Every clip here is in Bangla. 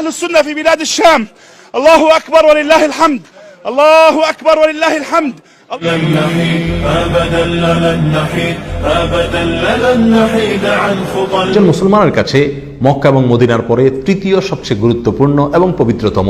أهل السنة في بلاد الشام الله أكبر ولله الحمد الله أكبر ولله الحمد لن نحيد أبدا لن نحيد أبدا لن نحيد عن خطى একজন মুসলমানের কাছে মক্কা এবং মদিনার পরে তৃতীয় সবচেয়ে গুরুত্বপূর্ণ এবং পবিত্রতম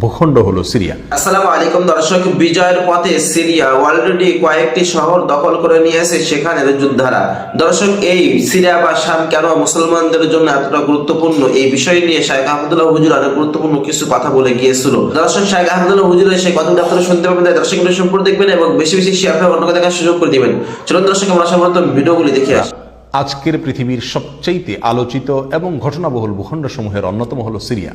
ভূখণ্ড হলো সিরিয়া। আসসালামু আলাইকুম দর্শক বিজয়ের পথে সিরিয়া। অলরেডি কয়েকটি শহর দখল করে নিয়েছে সেখানের যোদ্ধারা। দর্শক এই সিরিয়া বা শাম কেন মুসলমানদের জন্য এতটা গুরুত্বপূর্ণ? এই বিষয় নিয়ে শাহেখ আহমদুল্লাহ হুজুর অনেক গুরুত্বপূর্ণ কিছু কথা বলে গিয়েছিল। দর্শক শাহেখ আহমদুল্লাহ হুজুরের সেই কথাগুলো আপনারা শুনতে পাবেন তাই দর্শক ভিডিও সম্পূর্ণ দেখবেন এবং বেশি বেশি শেয়ার করে অন্যকে দেখার সুযোগ করে দিবেন। চলুন দর্শক আমরা সর্বপ্রথম ভিডিওগুলি দেখে আসি। আজকের পৃথিবীর সবচাইতে আলোচিত এবং ঘটনাবহুল ভূখণ্ড সমূহের অন্যতম হলো সিরিয়া।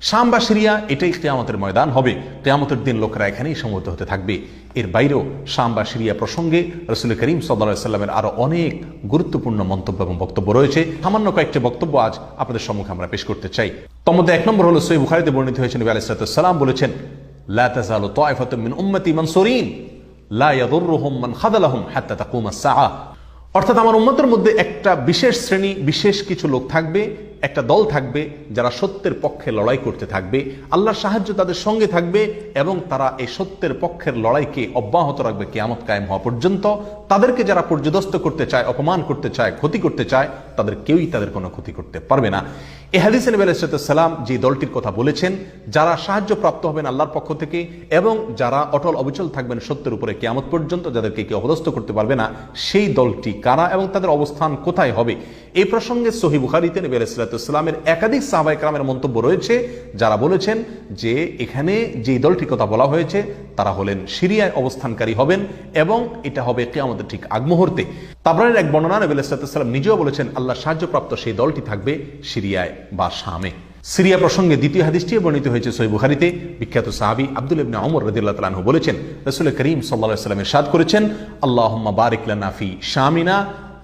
শাম বা সিরিয়া, এটাই কেয়ামতের ময়দান হবে। কেয়ামতের দিন লোকেরা এখানেই সমবেত হতে থাকবে। এর বাইরেও শাম বা সিরিয়া প্রসঙ্গে রসুল করিম সাল্লা সাল্লামের আরও অনেক গুরুত্বপূর্ণ মন্তব্য এবং বক্তব্য রয়েছে। সামান্য কয়েকটি বক্তব্য আজ আপনাদের সম্মুখে আমরা পেশ করতে চাই। তমধ্যে এক নম্বর হলো সই বুখারিতে বর্ণিত হয়েছেন নবী আলাইসালাম বলেছেন অর্থাৎ আমার উম্মতের মধ্যে একটা বিশেষ শ্রেণি, বিশেষ কিছু লোক থাকবে একটা দল থাকবে যারা সত্যের পক্ষে লড়াই করতে থাকবে, আল্লাহর সাহায্য তাদের সঙ্গে থাকবে এবং তারা এই সত্যের পক্ষের লড়াইকে অব্যাহত রাখবে কেয়ামত কায়েম হওয়া পর্যন্ত। তাদেরকে যারা পর্যদস্ত করতে চায়, অপমান করতে চায়, ক্ষতি করতে চায়, তাদের কেউই তাদের কোনো ক্ষতি করতে পারবে না। এ হাদিস নবী যে দলটির কথা বলেছেন, যারা সাহায্য প্রাপ্ত হবেন আল্লাহর পক্ষ থেকে এবং যারা অটল অবিচল থাকবেন সত্যের উপরে কেয়ামত পর্যন্ত যাদেরকে কেউ অপদস্থ করতে পারবে না, সেই দলটি কারা এবং তাদের অবস্থান কোথায় হবে? এই প্রসঙ্গে সহি বুখারিতে নবী আলাইসালামের একাধিক সাহাবাই কালামের মন্তব্য রয়েছে, যারা বলেছেন যে এখানে যে দলটির কথা বলা হয়েছে, তারা হলেন সিরিয়ায় অবস্থানকারী হবেন এবং এটা হবে কেয়ামতের ঠিক আগ মুহূর্তে তাবরানের এক বর্ণনা নবী আলাইসালাম নিজেও বলেছেন, আল্লাহ সাহায্যপ্রাপ্ত সেই দলটি থাকবে সিরিয়ায়। বা শামে। সিরিয়া প্রসঙ্গে দ্বিতীয় হাদিসটি বর্ণিত হয়েছে সই বুখারিতে। বিখ্যাত সাহাবি আব্দুল ইবনে ওমর রাদিয়াল্লাহু তাআলা বলেছেন, রাসূল করিম আলাইহি ওয়াসাল্লাম ইরশাদ করেছেন, আল্লাহুম্মা বারিক ফি শামিনা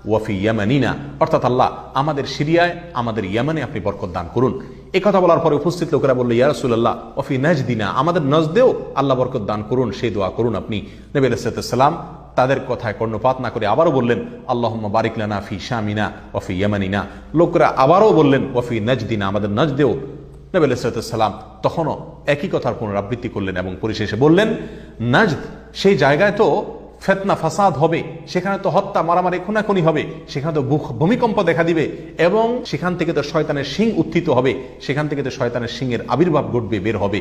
ওয়াফি ইয়ামানিনা। অর্থাৎ আল্লাহ আমাদের সিরিয়ায়, আমাদের ইয়ামানে আপনি বরকত দান করুন। এ কথা বলার পরে উপস্থিত লোকেরা বলল, ইয়া রাসূলুল্লাহ ওয়াফি নাজদিনা। আমাদের নজদেও আল্লাহ বরকত দান করুন, সেই দোয়া করুন আপনি। নবী আলাইহিস সালাম তাদের কথায় কর্ণপাত না করে আবারও বললেন আল্লাহ বারিক লানা ফি শামিনা ওফি ইয়ামানিনা। লোকরা আবারও বললেন ওফি নজদিনা, আমাদের নজদেও নবী আলাইসালাম তখনও একই কথার পুনরাবৃত্তি করলেন এবং পরিশেষে বললেন, নাজদ, সেই জায়গায় তো ফেতনা, ফাসাদ হবে, সেখানে তো হত্যা, মারামারি, খুনাখুনি হবে, সেখানে তো ভূমিকম্প দেখা দিবে এবং সেখান থেকে তো শয়তানের শিং উত্থিত হবে, সেখান থেকে তো শয়তানের শিংয়ের আবির্ভাব ঘটবে, বের হবে।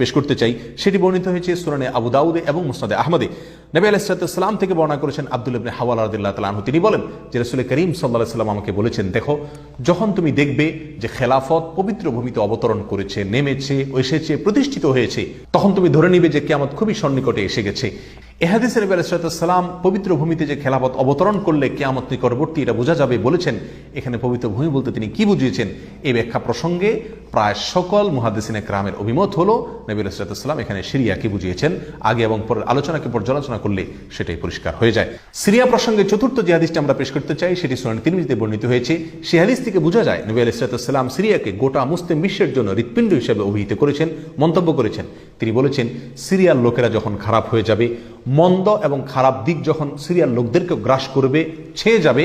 পেশ করতে চাই, সেটি বর্ণিত হয়েছে সুরানে আবু দাউদে এবং মুসনাদে আহমদে। নবী আলাইসালাম থেকে বর্ণনা করেছেন আব্দুল ইবনে হাওয়াল রাদিল্লাহ তাআলা আনহু। তিনি বলেন যে রাসূল করিম আলাইহি সাল্লাম আমাকে বলেছেন, দেখো, যখন তুমি দেখবে যে খেলাফত পবিত্র ভূমিতে অবতরণ করেছে, নেমেছে, এসেছে, প্রতিষ্ঠিত হয়েছে, তখন তুমি ধরে নিবে যে কিয়ামত খুবই সন্নিকটে এসে গেছে। এহাদিস নবী আলাইসালাম পবিত্র ভূমিতে যে খেলাফত অবতরণ করলে কেয়ামত নিকটবর্তী এটা বোঝা যাবে বলেছেন। এখানে পবিত্র ভূমি বলতে তিনি কি বুঝিয়েছেন? এই ব্যাখ্যা প্রসঙ্গে প্রায় সকল মুহাদ্দিসিনে ক্রামের অভিমত হলো নবী ইসলাতাম এখানে সিরিয়াকে বুঝিয়েছেন। আগে এবং পরের আলোচনাকে পর্যালোচনা করলে সেটাই পরিষ্কার হয়ে যায়। সিরিয়া প্রসঙ্গে চতুর্থ যে হাদিসটি আমরা পেশ করতে চাই, সেটি সুনান তিরমিজিতে বর্ণিত হয়েছে। সেই হাদিস থেকে বোঝা যায়, নবী আলাইসালাম সিরিয়াকে গোটা মুসলিম বিশ্বের জন্য হৃৎপিণ্ড হিসেবে অভিহিত করেছেন, মন্তব্য করেছেন। তিনি বলেছেন, সিরিয়ার লোকেরা যখন খারাপ হয়ে যাবে, মন্দ এবং খারাপ দিক যখন সিরিয়ার লোকদেরকে গ্রাস করবে, ছেয়ে যাবে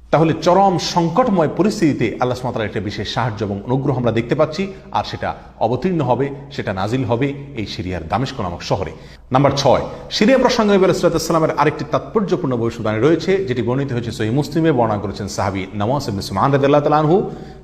তাহলে চরম সংকটময় পরিস্থিতিতে আল্লাহ সুমাতার একটা বিশেষ সাহায্য এবং অনুগ্রহ আমরা দেখতে পাচ্ছি, আর সেটা অবতীর্ণ হবে, সেটা নাজিল হবে এই সিরিয়ার দামেস্ক নামক শহরে। নাম্বার ছয়, সিরিয়া প্রসঙ্গে আলাইসালামের আরেকটি তাৎপর্যপূর্ণ ভবিষ্যৎবাণী রয়েছে, যেটি বর্ণিত হয়েছে সহি মুসলিমে, বর্ণনা করেছেন সাহাবি নওয়াজ ইবনে সুমান রাদিয়াল্লাহু আনহু।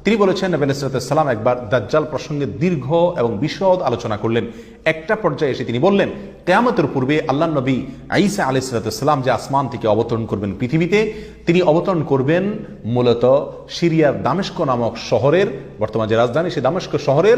তিনি বলেছেন নবী একবার দাজ্জাল প্রসঙ্গে দীর্ঘ এবং বিশদ আলোচনা করলেন। একটা পর্যায়ে এসে তিনি বললেন, কেয়ামতের পূর্বে আল্লাহ নবী আইসা আলাইসালাম যে আসমান থেকে অবতরণ করবেন পৃথিবীতে, তিনি অবতরণ করবেন মূলত সিরিয়ার দামেস্ক নামক শহরের, বর্তমান যে রাজধানী সে দামেস্ক শহরের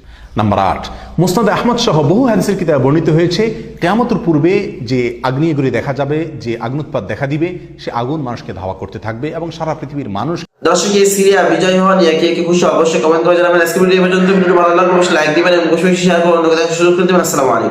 নাম্বার আট। মুস্তাদ আহমদ সহ বহু হাদিসের কিতাবে বর্ণিত হয়েছে। কেয়ামতের পূর্বে যে আগ্নেয়গুলি দেখা যাবে, যে আগ্নুৎপাত দেখা দিবে, সে আগুন মানুষকে ধাওয়া করতে থাকবে এবং সারা পৃথিবীর মানুষ দর্শক, এই সিরিয়া বিজয় হওয়া নিয়ে কে কে খুশি অবশ্যই কমেন্ট করে জানাবেন। আজকে ভিডিও পর্যন্ত। ভিডিও ভালো লাগলে অবশ্যই লাইক দিবেন এবং অবশ্যই শেয়ার করুন। সুযোগ করে দেবেন। আসসালামু আলাইকুম।